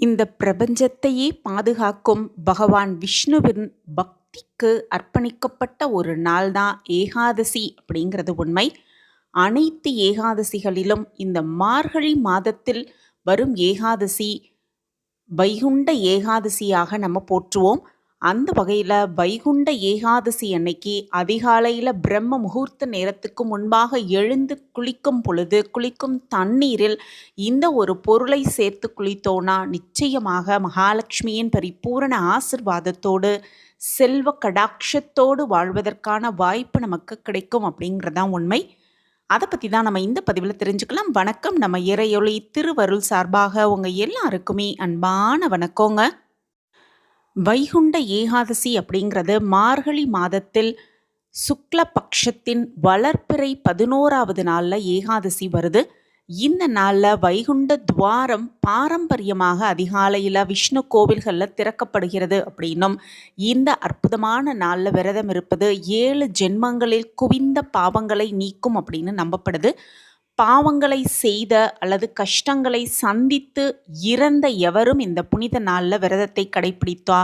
இந்த பிரபஞ்சத்தையே பாதுகாக்கும் பகவான் விஷ்ணுவின் பக்திக்கு அர்ப்பணிக்கப்பட்ட ஒரு நாள் தான் ஏகாதசி அப்படிங்கிறது உண்மை. அனைத்து ஏகாதசிகளிலும் இந்த மார்கழி மாதத்தில் வரும் ஏகாதசி வைகுண்ட ஏகாதசியாக நம்ம போற்றுவோம். அந்த வகையில் வைகுண்ட ஏகாதசி அன்னைக்கு அதிகாலையில் பிரம்ம முகூர்த்த நேரத்துக்கு முன்பாக எழுந்து குளிக்கும் பொழுது குளிக்கும் தண்ணீரில் இந்த ஒரு பொருளை சேர்த்து குளித்தோனா நிச்சயமாக மகாலட்சுமியின் பரிபூரண ஆசிர்வாதத்தோடு செல்வ கடாட்சத்தோடு வாழ்வதற்கான வாய்ப்பு நமக்கு கிடைக்கும் அப்படிங்கிறதான் உண்மை. அதை பற்றி தான் நம்ம இந்த பதிவில் தெரிஞ்சுக்கலாம். வணக்கம். நம்ம இறையொளி திருவருள் சார்பாக உங்கள் எல்லாருக்குமே அன்பான வணக்கங்க. வைகுண்ட ஏகாதசி அப்படிங்கிறது மார்கழி மாதத்தில் சுக்ல பட்சத்தின் வளர்ப்பிறை பதினோராவது நாளில் ஏகாதசி வருது. இந்த நாளில் வைகுண்ட துவாரம் பாரம்பரியமாக அதிகாலையில் விஷ்ணு கோவில்களில் திறக்கப்படுகிறது அப்படின்னும் இந்த அற்புதமான நாளில் விரதம் இருப்பது ஏழு ஜென்மங்களில் குவிந்த பாவங்களை நீக்கும் அப்படின்னு நம்பப்படுது. பாவங்களை செய்த அல்லது கஷ்டங்களை சந்தித்து இறந்த எவரும் இந்த புனித நாளில் விரதத்தை கடைபிடித்தா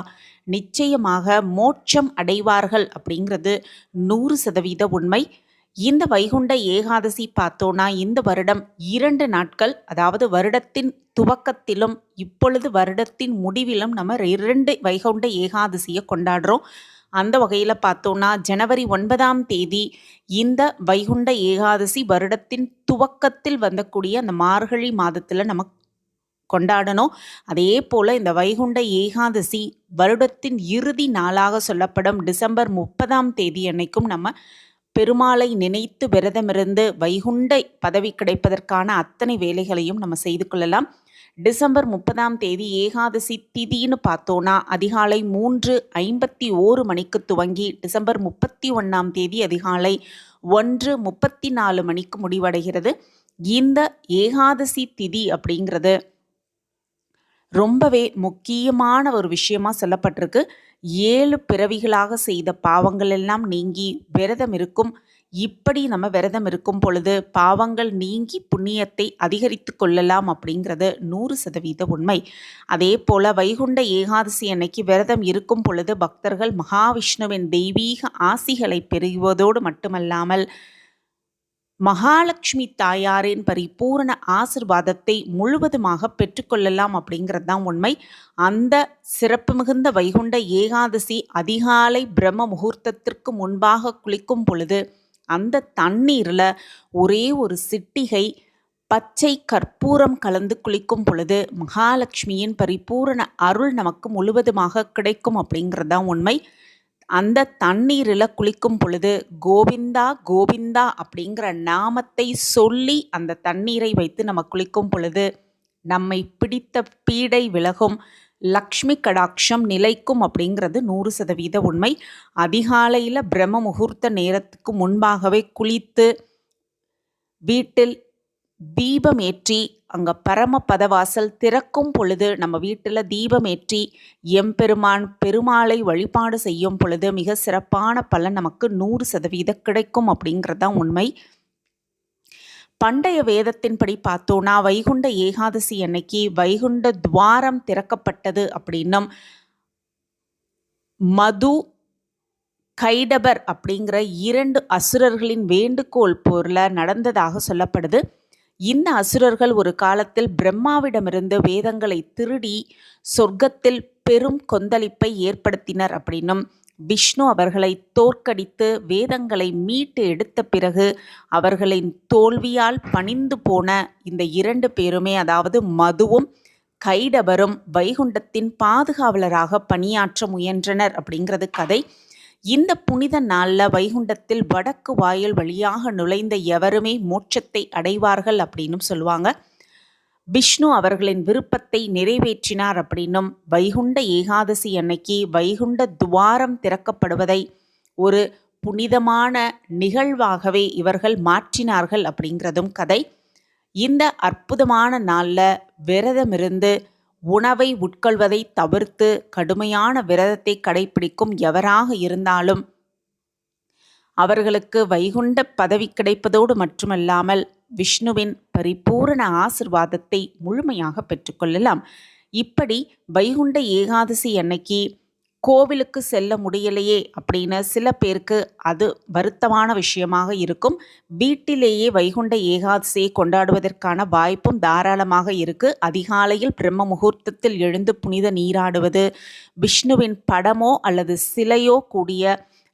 நிச்சயமாக மோட்சம் அடைவார்கள் அப்படிங்கிறது நூறு சதவீத உண்மை. இந்த வைகுண்ட ஏகாதசி பார்த்தோன்னா இந்த வருடம் இரண்டு நாட்கள் அதாவது வருடத்தின் துவக்கத்திலும் இப்பொழுது வருடத்தின் முடிவிலும் நம்ம இரண்டு வைகுண்ட ஏகாதசியை கொண்டாடுறோம். அந்த வகையில் பார்த்தோன்னா ஜனவரி ஒன்பதாம் தேதி இந்த வைகுண்ட ஏகாதசி வருடத்தின் துவக்கத்தில் வந்தக்கூடிய அந்த மார்கழி மாதத்தில் நம்ம கொண்டாடணும். அதே போல் இந்த வைகுண்ட ஏகாதசி வருடத்தின் இறுதி நாளாக சொல்லப்படும் டிசம்பர் முப்பதாம் தேதி அன்னைக்கும் நம்ம பெருமாளை நினைத்து விரதமிருந்து வைகுண்ட பதவி கிடைப்பதற்கான அத்தனை வேலைகளையும் நம்ம செய்து கொள்ளலாம். டிசம்பர் முப்பதாம் தேதி ஏகாதசி திதின்னு பார்த்தோன்னா அதிகாலை மூன்று ஐம்பத்தி ஓரு மணிக்கு துவங்கி டிசம்பர் முப்பத்தி ஒன்றாம் தேதி அதிகாலை ஒன்று முப்பத்தி நாலு மணிக்கு முடிவடைகிறது. இந்த ஏகாதசி திதி அப்படிங்கிறது ரொம்பவே முக்கியமான ஒரு விஷயமா சொல்லப்பட்டிருக்கு. ஏழு பிறவிகளாக செய்த பாவங்கள் எல்லாம் நீங்கி விரதம் இருக்கும். இப்படி நம்ம விரதம் இருக்கும் பொழுது பாவங்கள் நீங்கி புண்ணியத்தை அதிகரித்து கொள்ளலாம் அப்படிங்கிறது நூறு சதவீத உண்மை. அதே போல வைகுண்ட ஏகாதசி அன்னைக்கு விரதம் இருக்கும் பொழுது பக்தர்கள் மகாவிஷ்ணுவின் தெய்வீக ஆசிகளை பெறுவதோடு மட்டுமல்லாமல் மகாலட்சுமி தாயாரின் பரிபூரண ஆசிர்வாதத்தை முழுவதுமாக பெற்றுக்கொள்ளலாம் அப்படிங்கிறது தான் உண்மை. அந்த சிறப்பு மிகுந்த வைகுண்ட ஏகாதசி அதிகாலை பிரம்ம முகூர்த்தத்திற்கு முன்பாக குளிக்கும் பொழுது அந்த தண்ணீரில் ஒரே ஒரு சிட்டிகை பச்சை கற்பூரம் கலந்து குளிக்கும் பொழுது மகாலட்சுமியின் பரிபூரண அருள் நமக்கு முழுவதுமாக கிடைக்கும் அப்படிங்கிறது தான் உண்மை. அந்த தண்ணீரில் குளிக்கும் பொழுது கோவிந்தா கோவிந்தா அப்படிங்கிற நாமத்தை சொல்லி அந்த தண்ணீரை வைத்து நம்ம குளிக்கும் பொழுது நம்மை பிடித்த பீடை விலகும் லக்ஷ்மி கடாட்சம் நிலைக்கும் அப்படிங்கிறது நூறு சதவீத உண்மை. அதிகாலையில் பிரம்ம முகூர்த்த நேரத்துக்கு முன்பாகவே குளித்து வீட்டில் தீபம் ஏற்றி அங்கே பரம பதவாசல் திறக்கும் பொழுது நம்ம வீட்டில் தீபம் ஏற்றி எம்பெருமான் பெருமாளை வழிபாடு செய்யும் பொழுது மிக சிறப்பான பலன் நமக்கு நூறு சதவீதம் கிடைக்கும் அப்படிங்கிறது தான் உண்மை. பண்டைய வேதத்தின்படி பார்த்தோன்னா வைகுண்ட ஏகாதசி அன்னைக்கு வைகுண்ட துவாரம் திறக்கப்பட்டது அப்படின்னும் மது கைடபர் அப்படிங்கிற இரண்டு அசுரர்களின் வேண்டுகோள் போரில் நடந்ததாக சொல்லப்படுது. இந்த அசுரர்கள் ஒரு காலத்தில் பிரம்மாவிடமிருந்து வேதங்களை திருடி சொர்க்கத்தில் பெரும் கொந்தளிப்பை ஏற்படுத்தினர் அப்படின்னும் விஷ்ணு அவர்களை தோற்கடித்து வேதங்களை மீட்டு எடுத்த பிறகு அவர்களின் தோல்வியால் பணிந்து போன இந்த இரண்டு பேருமே அதாவது மதுவும் கைடபரும் வைகுண்டத்தின் பாதுகாவலராக பணியாற்ற முயன்றனர் அப்படிங்கிறது கதை. இந்த புனித நாளில் வைகுண்டத்தில் வடக்கு வாயில் வழியாக நுழைந்த எவருமே மோட்சத்தை அடைவார்கள் அப்படின்னு சொல்லுவாங்க. விஷ்ணு அவர்களின் விருப்பத்தை நிறைவேற்றினார் அப்படின்னும் வைகுண்ட ஏகாதசி அன்னைக்கு வைகுண்ட துவாரம் திறக்கப்படுவதை ஒரு புனிதமான நிகழ்வாகவே இவர்கள் மாற்றினார்கள் அப்படிங்கிறதும் கதை. இந்த அற்புதமான நாளில் விரதமிருந்து உணவை உட்கொள்வதை தவிர்த்து கடுமையான விரதத்தை கடைபிடிக்கும் எவராக இருந்தாலும் அவர்களுக்கு வைகுண்ட பதவி கிடைப்பதோடு மட்டுமல்லாமல் விஷ்ணுவின் பரிபூரண ஆசிர்வாதத்தை முழுமையாக பெற்றுக்கொள்ளலாம். இப்படி வைகுண்ட ஏகாதசி அன்னைக்கு கோவிலுக்கு செல்ல முடியலையே அப்படின்னு சில பேருக்கு அது வருத்தமான விஷயமாக இருக்கும். வீட்டிலேயே வைகுண்ட ஏகாதசியை கொண்டாடுவதற்கான வாய்ப்பும் தாராளமாக இருக்கு. அதிகாலையில் பிரம்ம முகூர்த்தத்தில் எழுந்து புனித நீராடுவது விஷ்ணுவின் படமோ அல்லது சிலையோ கூடிய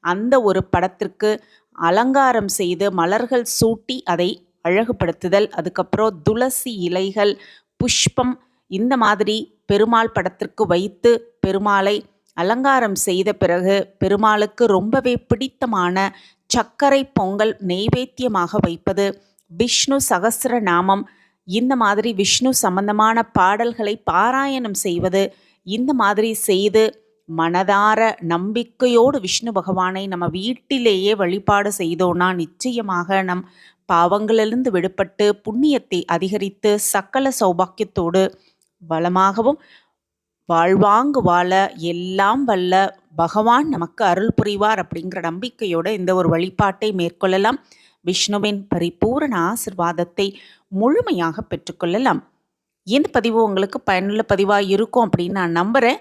அந்த ஒரு படத்திற்கு அலங்காரம் செய்து மலர்கள் சூட்டி அதை அழகுபடுத்துதல் அதுக்கப்புறம் துளசி இலைகள் புஷ்பம் இந்த மாதிரி பெருமாள் படத்திற்கு வைத்து பெருமாளை அலங்காரம் செய்த பிறகு பெருமாளுக்கு ரொம்பவே பிடித்தமான சர்க்கரை பொங்கல் நெய்வேத்தியமாக வைப்பது விஷ்ணு சகசிர நாமம் இந்த மாதிரி விஷ்ணு சம்பந்தமான பாடல்களை பாராயணம் செய்வது இந்த மாதிரி செய்து மனதார நம்பிக்கையோடு விஷ்ணு பகவானை நம்ம வீட்டிலேயே வழிபாடு செய்தோன்னா நிச்சயமாக நம் பாவங்களிலிருந்து விடுபட்டு புண்ணியத்தை அதிகரித்து சக்கல சௌபாக்கியத்தோடு வளமாகவும் வாழ்வாங்கு வாழ எல்லாம் வல்ல பகவான் நமக்கு அருள் புரிவார் அப்படிங்கிற நம்பிக்கையோடு இந்த ஒரு வழிபாட்டை மேற்கொள்ளலாம். விஷ்ணுவின் பரிபூரண ஆசிர்வாதத்தை முழுமையாக பெற்றுக்கொள்ளலாம். இந்த பதிவு உங்களுக்கு பயனுள்ள பதிவாக இருக்கும் அப்படின்னு நான் நம்புகிறேன்